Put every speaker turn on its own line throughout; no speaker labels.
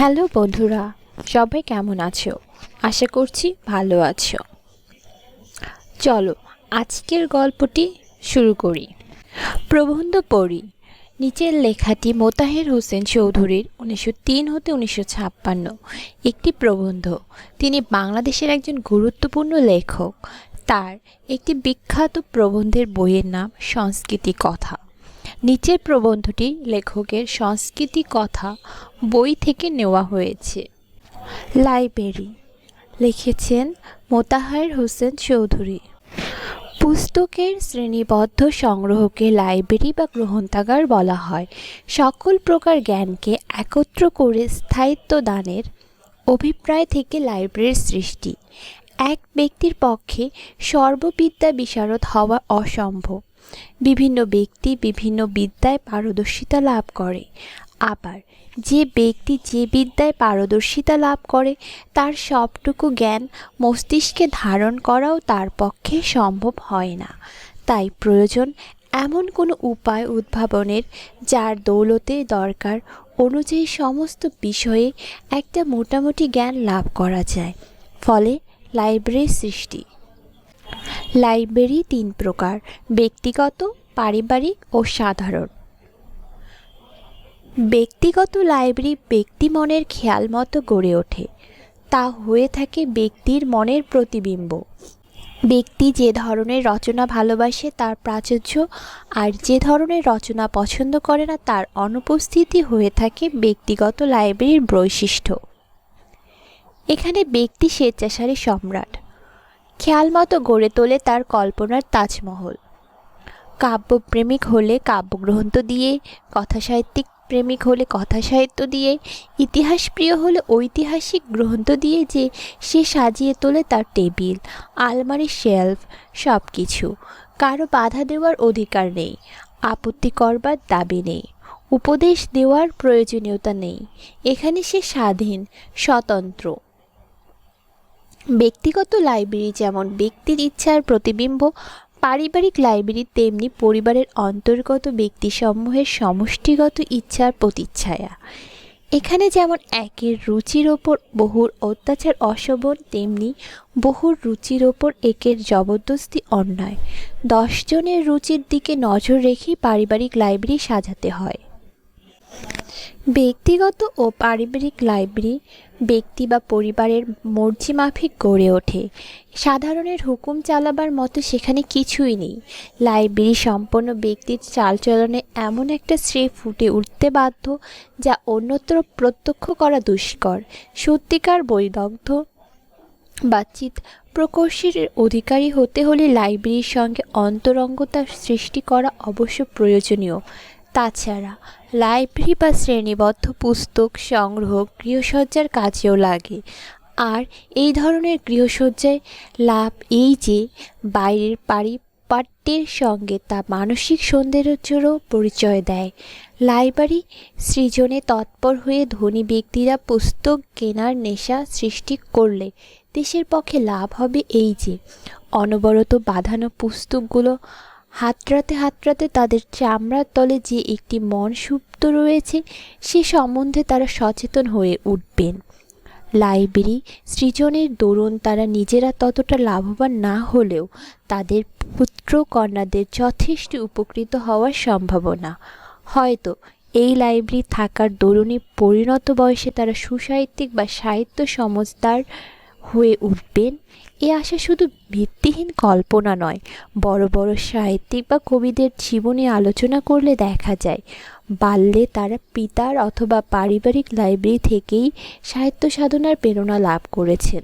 Hello বন্ধুরা, সবাই কেমন আছো? আশা করছি ভালো আছো। চলো, আজকের গল্পটি শুরু করি। প্রবন্ধ পড়ি। নিচের লেখাটি মোতাহের হোসেন চৌধুরীর উনিশশো তিন হতে উনিশশো ছাপ্পান্ন। একটি প্রবন্ধ। তিনি বাংলাদেশের একজন গুরুত্বপূর্ণ লেখক। তার একটি বিখ্যাত প্রবন্ধের বইয়ের নাম সংস্কৃতি কথা। নিচের প্রবন্ধটি লেখকের সংস্কৃতি কথা বই থেকে নেওয়া হয়েছে। লাইব্রেরি, লিখেছেন মোতাহার হোসেন চৌধুরী। পুস্তকের শ্রেণীবদ্ধ সংগ্রহকে লাইব্রেরি বা গ্রন্থাগার বলা হয়। সকল প্রকার জ্ঞানকে একত্র করে স্থায়িত্ব দানের অভিপ্রায় থেকে লাইব্রেরির সৃষ্টি। এক ব্যক্তির পক্ষে সর্ববিদ্যা বিশারদ হওয়া অসম্ভব। বিভিন্ন ব্যক্তি বিভিন্ন বিদ্যায় পারদর্শিতা লাভ করে। আবার, যে ব্যক্তি যে বিদ্যায় পারদর্শিতা লাভ করে, তার সবটুকু জ্ঞান মস্তিষ্কে ধারণ করাও তার পক্ষে সম্ভব হয় না। তাই প্রয়োজন এমন কোনো উপায় উদ্ভাবনের যার দৌলতে দরকার অনুযায়ী সমস্ত বিষয়ে একটা মোটামুটি জ্ঞান লাভ করা যায়। ফলে লাইব্রেরির সৃষ্টি লাইব্রেরি তিন প্রকার, ব্যক্তিগত, পারিবারিক ও সাধারণ। ব্যক্তিগত লাইব্রেরি ব্যক্তি মনের খেয়াল মতো গড়ে ওঠে। তা হয়ে থাকে ব্যক্তির মনের প্রতিবিম্ব। ব্যক্তি যে ধরনের রচনা ভালোবাসে তার প্রাচুর্য, আর যে ধরনের রচনা পছন্দ করে না তার অনুপস্থিতি হয়ে থাকে ব্যক্তিগত লাইব্রেরির বৈশিষ্ট্য। এখানে ব্যক্তি স্বেচ্ছাসারী সম্রাট। খেয়াল মতো গড়ে তোলে তার কল্পনার তাজমহল। কাব্যপ্রেমিক হলে কাব্যগ্রন্থ দিয়ে, কথাসাহিত্যিক প্রেমিক হলে কথা সাহিত্য দিয়ে ইতিহাস প্রিয় হলে ঐতিহাসিক গ্রন্থ দিয়ে যে সে সাজিয়ে তোলে তার টেবিল, আলমারি, শেলফ সব কিছু কারও বাধা দেওয়ার অধিকার নেই, আপত্তি করবার দাবি নেই, উপদেশ দেওয়ার প্রয়োজনীয়তা নেই। এখানে সে স্বাধীন, স্বতন্ত্র। ব্যক্তিগত লাইব্রেরি যেমন ব্যক্তির ইচ্ছার প্রতিবিম্ব, পারিবারিক লাইব্রেরি তেমনি পরিবারের অন্তর্গত ব্যক্তিসমূহের সমষ্টিগত ইচ্ছার প্রতিচ্ছায়া। এখানে যেমন একের রুচির ওপর বহুর অত্যাচার অশোভন, তেমনি বহুর রুচির ওপর একের জবরদস্তি অন্যায়। দশজনের রুচির দিকে নজর রেখেই পারিবারিক লাইব্রেরি সাজাতে হয়। ব্যক্তিগত ও পারিবারিক লাইব্রেরি, ব্যক্তি বা পরিবারের মর্জি মাফিক গড়ে ওঠে। সাধারণের হুকুম চালাবার মতো সেখানে কিছুই নেই। লাইব্রেরি সম্পন্ন ব্যক্তির চালচলনে এমন একটা শ্রেয় ফুটে উঠতে বাধ্য, যা অন্যত্র প্রত্যক্ষ করা দুষ্কর, সত্যিকার বৈদগ্ধ বা চিত প্রকর্ষের অধিকারী হতে হলে লাইব্রেরির সঙ্গে অন্তরঙ্গতা সৃষ্টি করা অবশ্য প্রয়োজনীয়। তাছাড়া লাইব্রেরি বা শ্রেণীবদ্ধ পুস্তক সংগ্রহ গৃহসজ্জার কাজেও লাগে। আর এই ধরনের গৃহসজ্জায় লাভ এই যে, বাইরের পারিপাট্যের সঙ্গে তা মানসিক সৌন্দর্যেরও পরিচয় দেয়। লাইব্রেরি সৃজনে তৎপর হয়ে ধনী ব্যক্তিরা পুস্তক কেনার নেশা সৃষ্টি করলে দেশের পক্ষে লাভ হবে এই যে, অনবরত বাঁধানো পুস্তকগুলো হাতড়াতে হাতড়াতে তাদের চামড়ার তলে যে একটি মন সুপ্ত রয়েছে, সে সম্বন্ধে তারা সচেতন হয়ে উঠবেন। লাইব্রেরি সৃজনের দরুন তারা নিজেরা ততটা লাভবান না হলেও তাদের পুত্র কন্যাদের যথেষ্ট উপকৃত হওয়ার সম্ভাবনা। হয়তো এই লাইব্রেরি থাকার দরুণে পরিণত বয়সে তারা সুসাহিত্যিক বা সাহিত্য সমজদার হয়ে উঠবেন। এ আশা শুধু ভিত্তিহীন কল্পনা নয়, বড় বড় সাহিত্যিক বা কবিদের জীবনে আলোচনা করলে দেখা যায়, বাল্যে তারা পিতার অথবা পারিবারিক লাইব্রেরি থেকেই সাহিত্য সাধনার প্রেরণা লাভ করেছেন।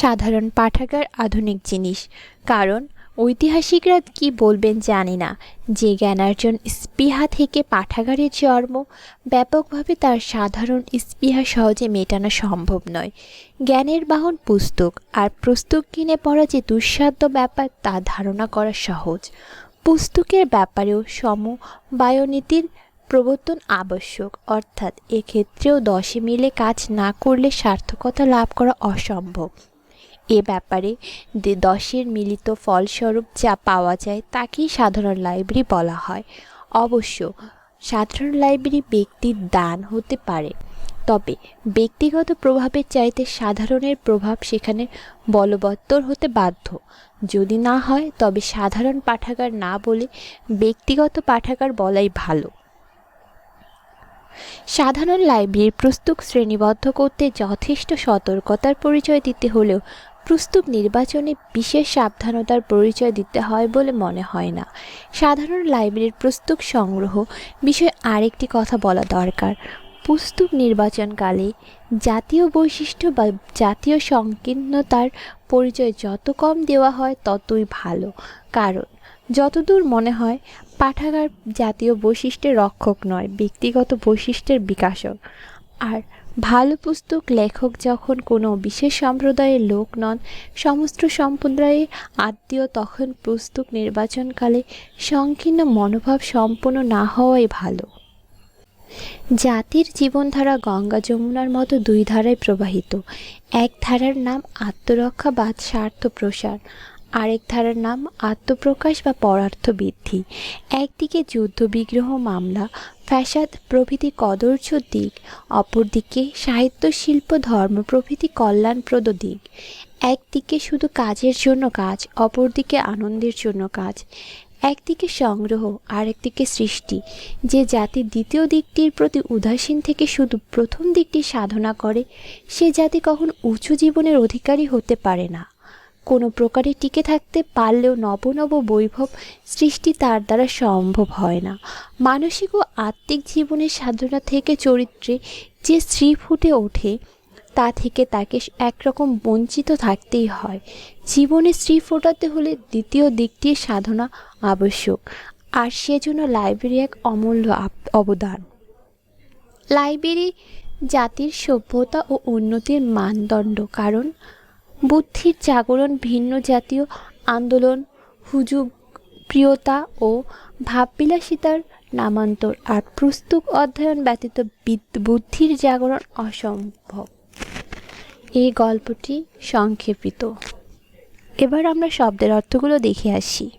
সাধারণ পাঠাগার আধুনিক জিনিস, কারণ ঐতিহাসিকরা কি বলবেন জানি না। যে জ্ঞানার্জন স্পৃহা থেকে পাঠাগারের জন্ম, ব্যাপকভাবে তার সাধারণ স্পৃহা সহজে মেটানো সম্ভব নয়। জ্ঞানের বাহন পুস্তক, আর পুস্তক কিনে পড়া যে দুঃসাধ্য ব্যাপার তা ধারণা করা সহজ। পুস্তকের ব্যাপারেও সমবায়নীতির প্রবর্তন আবশ্যক, অর্থাৎ এক্ষেত্রেও দশে মিলে কাজ না করলে সার্থকতা লাভ করা অসম্ভব। এ ব্যাপারে দশের মিলিত ফলস্বরূপ যা পাওয়া যায় তাকেই সাধারণ লাইব্রেরি বলা হয়। অবশ্য সাধারণ লাইব্রেরি ব্যক্তির দান হতে পারে, তবে ব্যক্তিগত প্রভাবের চাইতে সাধারণের প্রভাব সেখানে বলবত্তর হতে বাধ্য। যদি না হয়, তবে সাধারণ পাঠাগার না বলে ব্যক্তিগত পাঠাগার বলাই ভালো। সাধারণ লাইব্রেরির পুস্তক শ্রেণীবদ্ধ করতে যথেষ্ট সতর্কতার পরিচয় দিতে হলেও পুস্তক নির্বাচনে বিশেষ সাবধানতার পরিচয় দিতে হয় বলে মনে হয় না। সাধারণ লাইব্রেরির পুস্তক সংগ্রহ বিষয়ে আরেকটি কথা বলা দরকার। পুস্তক নির্বাচনকালে জাতীয় বৈশিষ্ট্য বা জাতীয় সংকীর্ণতার পরিচয় যত কম দেওয়া হয় ততই ভালো। কারণ, যতদূর মনে হয়, পাঠাগার জাতীয় বৈশিষ্ট্যের রক্ষক নয়, ব্যক্তিগত বৈশিষ্ট্যের বিকাশক। আর ভালো পুস্তক লেখক যখন কোনো বিশেষ সম্প্রদায়ের লোক নন, সমস্ত সম্প্রদায়ের আত্মীয় তখন পুস্তক নির্বাচনকালে সংকীর্ণ মনোভাব সম্পন্ন না হওয়াই ভালো। জাতির জীবনধারা গঙ্গা যমুনার মতো দুই ধারায় প্রবাহিত। এক ধারার নাম আত্মরক্ষা বা স্বার্থ প্রসার আরেক ধারার নাম আত্মপ্রকাশ বা পরার্থ বৃদ্ধি একদিকে যুদ্ধবিগ্রহ মামলা, ফ্যাসাদ প্রভৃতি কদর্য দিক, অপরদিকে সাহিত্য শিল্প ধর্ম প্রভৃতি কল্যাণপ্রদ দিক। একদিকে শুধু কাজের জন্য কাজ, অপরদিকে আনন্দের জন্য কাজ। একদিকে সংগ্রহ, আরেকদিকে সৃষ্টি। যে জাতি দ্বিতীয় দিকটির প্রতি উদাসীন থেকে শুধু প্রথম দিকটি সাধনা করে, সে জাতি কখন উঁচু জীবনের অধিকারী হতে পারে না। কোনো প্রকারে টিকে থাকতে পারলেও নব নব বৈভব সৃষ্টি তার দ্বারা সম্ভব হয় না। মানসিক ও আত্মিক জীবনের সাধনা থেকে চরিত্রে যে স্ত্রী ফুটে ওঠে, তা থেকে তাকে একরকম বঞ্চিত থাকতেই হয়। জীবনে স্ত্রী ফোটাতে হলে দ্বিতীয় দিকটির সাধনা আবশ্যক, আর সেজন্য লাইব্রেরি এক অমূল্য অবদান। লাইব্রেরি জাতির সভ্যতা ও উন্নতির মানদণ্ড, কারণ বুদ্ধির জাগরণ, ভিন্ন জাতীয় আন্দোলন, হুজুগ, প্রিয়তা ও ভাববিলাসিতার নামান্তর। আর পুস্তক অধ্যয়ন ব্যতীত বিদ- বুদ্ধির জাগরণ অসম্ভব। এই গল্পটি সংক্ষেপিত। এবার আমরা শব্দের অর্থগুলো দেখে আসি।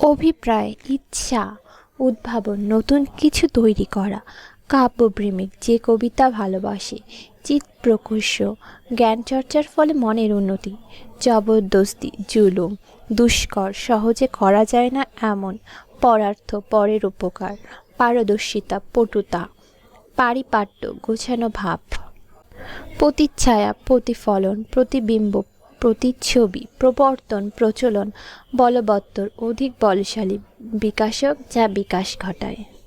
অভিপ্রায়, ইচ্ছা, উদ্ভাবন, নতুন কিছু তৈরি করা কাব্যপ্রেমিক যে কবিতা ভালোবাসে চিত প্রকর্ষ জ্ঞান চর্চার ফলে মনের উন্নতি, জবরদস্তি, জুলুম, দুষ্কর, সহজে করা যায় না এমন, পরার্থ, পরের উপকার, পারদর্শিতা, পটুতা, পারিপাট্য, গোছানো ভাব। প্রতিচ্ছায়া, প্রতিফলন, প্রতিবিম্ব, প্রতিচ্ছবি, প্রবর্তন, প্রচলন, বলবত্তর, অধিক বলশালী, বিকাশক যা বিকাশ ঘটায়।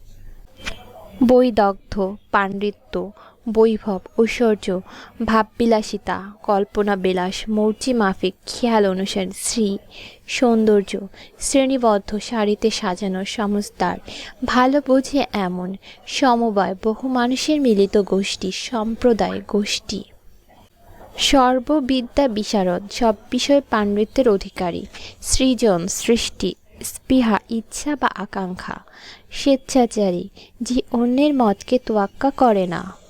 বৈদগ্ধ, পাণ্ডিত্য, বৈভব, ঐশ্বর্য, ভাববিলাসিতা কল্পনা বিলাস মৌর্চি মাফিক খেয়াল অনুসারে শ্রী সৌন্দর্য, শ্রেণীবদ্ধ সারিতে সাজানো সমস্তার, ভালো বোঝে এমন, সমবায়, বহু মানুষের মিলিত গোষ্ঠী, সম্প্রদায়, গোষ্ঠী। সর্ববিদ্যা বিশারদ সব বিষয়ে পাণ্ডিত্যের অধিকারী, সৃজন, সৃষ্টি স্পৃহা ইচ্ছা বা আকাঙ্ক্ষা। স্বেচ্ছাচারী যে অন্যের মতকে তোয়াক্কা করে না।